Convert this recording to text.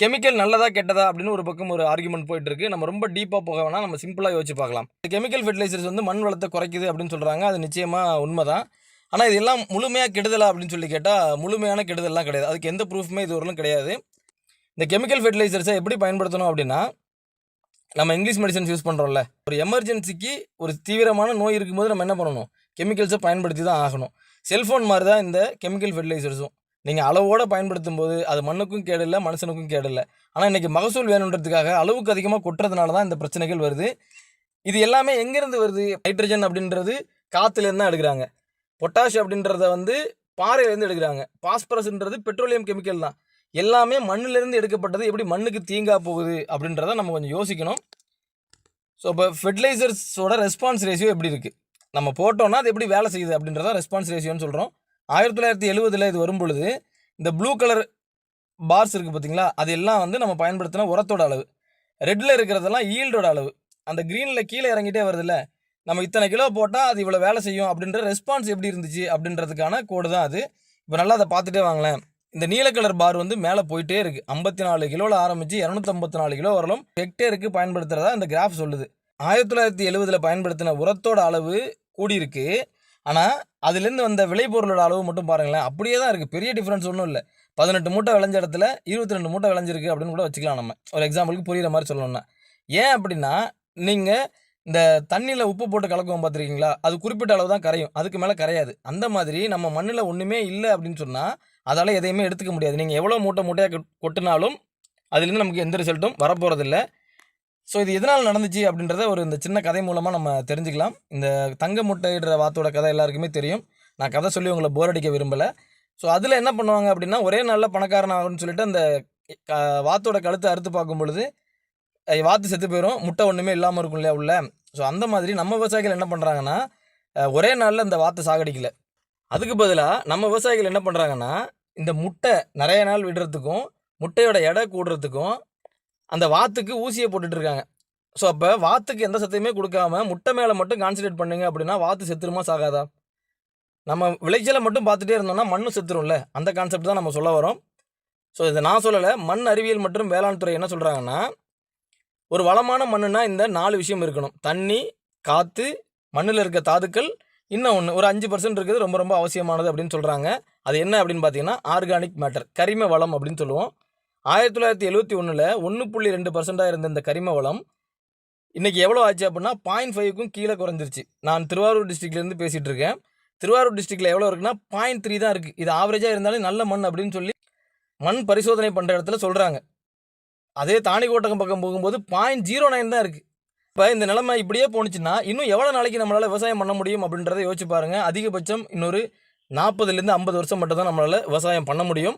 Chemical நல்லதா கெட்டதா அப்படின்னு ஒரு பக்கம் ஒரு ஆர்குமெண்ட் போயிட்டு இருக்கு நம்ம ரொம்ப டீப்பாக போக வேணாம். நம்ம சிம்பிளாக யோசிச்சு பார்க்கலாம். இந்த கெமிக்கல் ஃபெர்டிலைசர்ஸ் வந்து மண் வளத்தை குறைக்குது அப்படின்னு சொல்கிறாங்க அது நிச்சயமாக உண்மைதான். ஆனால் இதெல்லாம் முழுமையாக கெடுதலா அப்படின்னு சொல்லி கேட்டால் முழுமையான கெடுதல்லாம் கிடையாது. அதுக்கு எந்த ப்ரூஃப்மே இது வரலும் கிடையாது. இந்த கெமிக்கல் ஃபெர்டிலைசர்ஸை எப்படி பயன்படுத்தணும் அப்படின்னா நம்ம இங்கிலீஷ் மெடிசன்ஸ் யூஸ் பண்ணுறோம்ல ஒரு எமர்ஜென்சிக்கு ஒரு தீவிரமான நோய் இருக்கும்போது நம்ம என்ன பண்ணணும்? கெமிக்கல்ஸை பயன்படுத்தி தான் ஆகணும். செல்ஃபோன் மாதிரி தான் இந்த கெமிக்கல் ஃபெர்டிலைசர்ஸும் நீங்கள் அளவோடு பயன்படுத்தும் போது அது மண்ணுக்கும் கேடில்லை மனுஷனுக்கும் கேடில்லை. ஆனால் இன்றைக்கி மகசூல் வேணுன்றதுக்காக அளவுக்கு அதிகமாக கொட்டுறதுனால தான் இந்த பிரச்சனைகள் வருது. இது எல்லாமே எங்கேருந்து வருது? ஹைட்ரஜன் அப்படின்றது காற்றுலேருந்து தான் எடுக்கிறாங்க. பொட்டாஷ் அப்படின்றத வந்து பாறையிலேருந்து எடுக்கிறாங்க. பாஸ்பரஸ்ன்றது பெட்ரோலியம் கெமிக்கல் தான். எல்லாமே மண்ணிலேருந்து எடுக்கப்பட்டது. எப்படி மண்ணுக்கு தீங்கா போகுது அப்படின்றத நம்ம கொஞ்சம் யோசிக்கணும். ஸோ இப்போ ஃபெர்டிலைசர்ஸோட ரெஸ்பான்ஸ் ரேஷியோ எப்படி இருக்குது நம்ம போட்டோம்னா அது எப்படி வேலை செய்யுது அப்படின்றத ரெஸ்பான்ஸ் ரேஷியோன்னு சொல்கிறோம் ஆயிரத்தி தொள்ளாயிரத்தி எழுபதில் இது வரும் பொழுது இந்த ப்ளூ கலர் பார்ஸ் இருக்குது பார்த்தீங்களா அது எல்லாம் வந்து நம்ம பயன்படுத்தின உரத்தோட அளவு. ரெட்டில் இருக்கிறதெல்லாம் ஈல்டோட அளவு. அந்த க்ரீனில் கீழே இறங்கிட்டே வருதுல்ல? நம்ம இத்தனை கிலோ போட்டால் அது இவ்வளோ வேலை செய்யும் அப்படின்ற ரெஸ்பான்ஸ் எப்படி இருந்துச்சு அப்படின்றதுக்கான கோடு தான் அது. இப்போ நல்லா அதை பார்த்துட்டே வாங்களேன். இந்த நீல கலர் பார் வந்து மேலே போயிட்டே இருக்குது ஐம்பத்தி நாலு கிலோவில் ஆரம்பித்து இரநூத்தம்பத்தி நாலு கிலோ வரலும் ஹெக்டேருக்கு பயன்படுத்துகிறதா இந்த கிராஃப் சொல்லுது. ஆயிரத்தி தொள்ளாயிரத்தி எழுபதில் பயன்படுத்தின உரத்தோட அளவு கூடியிருக்கு. ஆனால் அதுலேருந்து வந்த விளைபொருளோட அளவு மட்டும் பாருங்களேன். அப்படியே தான் இருக்குது பெரிய டிஃப்ரென்ஸ் ஒன்றும் இல்லை. பதினெட்டு மூட்டை விளைஞ்ச இடத்துல இருபத்தி ரெண்டு மூட்டை விளைஞ்சிருக்கு அப்படின்னு கூட வச்சுக்கலாம் நம்ம. ஒரு எக்ஸாம்பிளுக்கு புரியுற மாதிரி சொல்லணும்னா. ஏன் அப்படின்னா நீங்கள் இந்த தண்ணியில் உப்பு போட்டு கலக்குவோம் பார்த்துருக்கீங்களா? அது குறிப்பிட்ட அளவு தான் கரையும். அதுக்கு மேலே கரையாது. அந்த மாதிரி நம்ம மண்ணில் ஒன்றுமே இல்லை அப்படின்னு சொன்னால் அதால் எதையுமே எடுத்துக்க முடியாது. நீங்கள் எவ்வளோ மூட்டை மூட்டையாக கொட்டினாலும் அதுலேருந்து நமக்கு எந்த ரிசல்ட்டும் வரப்போகிறதில்ல ஸோ இது எதனால் நடந்துச்சு அப்படின்றத ஒரு இந்த சின்ன கதை மூலமாக நம்ம தெரிஞ்சுக்கலாம். இந்த தங்க முட்டையிடுற வாத்தோட கதை எல்லாருக்குமே தெரியும். நான் கதை சொல்லி உங்களை போர் அடிக்க விரும்பலை. ஸோ அதில் என்ன பண்ணுவாங்க அப்படின்னா ஒரே நாளில் பணக்காரன் ஆகும்னு சொல்லிட்டு அந்த க- வாத்தோட கழுத்தை அறுத்து பார்க்கும் பொழுது வாத்து செத்து போயிடும் முட்டை ஒன்றுமே இல்லாமல் இருக்கும் இல்லையா உள்ள? ஸோ அந்த மாதிரி நம்ம விவசாயிகள் என்ன பண்ணுறாங்கன்னா ஒரே நாளில் இந்த வாத்தை சாகடிக்கல. அதுக்கு பதிலாக நம்ம விவசாயிகள் என்ன பண்ணுறாங்கன்னா இந்த முட்டை நிறைய நாள் விடுறதுக்கும் முட்டையோட எடை கூடுறதுக்கும் அந்த வாத்துக்கு ஊசியை போட்டுட்டு இருக்காங்க ஸோ அப்போ வாத்துக்கு எந்த சத்தையுமே கொடுக்காம முட்டை மேலே மட்டும் கான்சன்ட்ரேட் பண்ணுங்க அப்படின்னா வாத்து செத்துருமா சாகாதா? நம்ம விளைச்சலை மட்டும் பார்த்துட்டே இருந்தோம்னா மண்ணும் செத்துரும்ல. அந்த கான்செப்ட் தான் நம்ம சொல்ல வரோம். ஸோ இதை நான் சொல்லலை. மண் அறிவியல் மற்றும் வேளாண் துறை என்ன சொல்கிறாங்கன்னா ஒரு வளமான மண்ணுனா இந்த நாலு விஷயம் இருக்கணும். தண்ணி காற்று மண்ணில் இருக்க தாதுக்கள் இன்னும் ஒன்று ஒரு அஞ்சு பர்சன்ட் இருக்குது. ரொம்ப ரொம்ப அவசியமானது அப்படின்னு சொல்கிறாங்க அது என்ன அப்படின்னு பார்த்தீங்கன்னா ஆர்கானிக் மேட்டர் கரிம வளம் அப்படின்னு சொல்லுவோம். ஆயிரத்தி தொள்ளாயிரத்தி எழுபத்தி ஒன்றில் ஒன்று புள்ளி ரெண்டு பர்சண்டாக இருந்த இந்த கரிம வளம் இன்றைக்கி எவ்வளோ ஆச்சு அப்படின்னா பாயிண்ட் ஃபைவ்க்கும் கீழே குறைஞ்சிருச்சு. நான் திருவாரூர் டிஸ்ட்ரிக்ட்லேருந்து பேசிகிட்டு இருக்கேன். திருவாரூர் டிஸ்ட்ரிக்டில் எவ்வளோ இருக்குன்னா பாயிண்ட் த்ரீ தான் இருக்குது இது ஆவரேஜாக இருந்தாலும் நல்ல மண் அப்படின்னு சொல்லி மண் பரிசோதனை பண்ணுற இடத்துல சொல்கிறாங்க அதே தாணிக்கோட்டகம் பக்கம் போகும்போது பாயிண்ட் ஜீரோ நைன் தான் இருக்குது இப்போ இந்த நிலைமை இப்படியே போணுச்சுன்னா இன்னும் எவ்வளோ நாளைக்கு நம்மளால் விவசாயம் பண்ண முடியும் அப்படின்றத யோசிச்சு பாருங்கள் அதிகபட்சம் இன்னொரு நாற்பதுலேருந்து ஐம்பது வருஷம் மட்டும் தான் நம்மளால் விவசாயம் பண்ண முடியும்.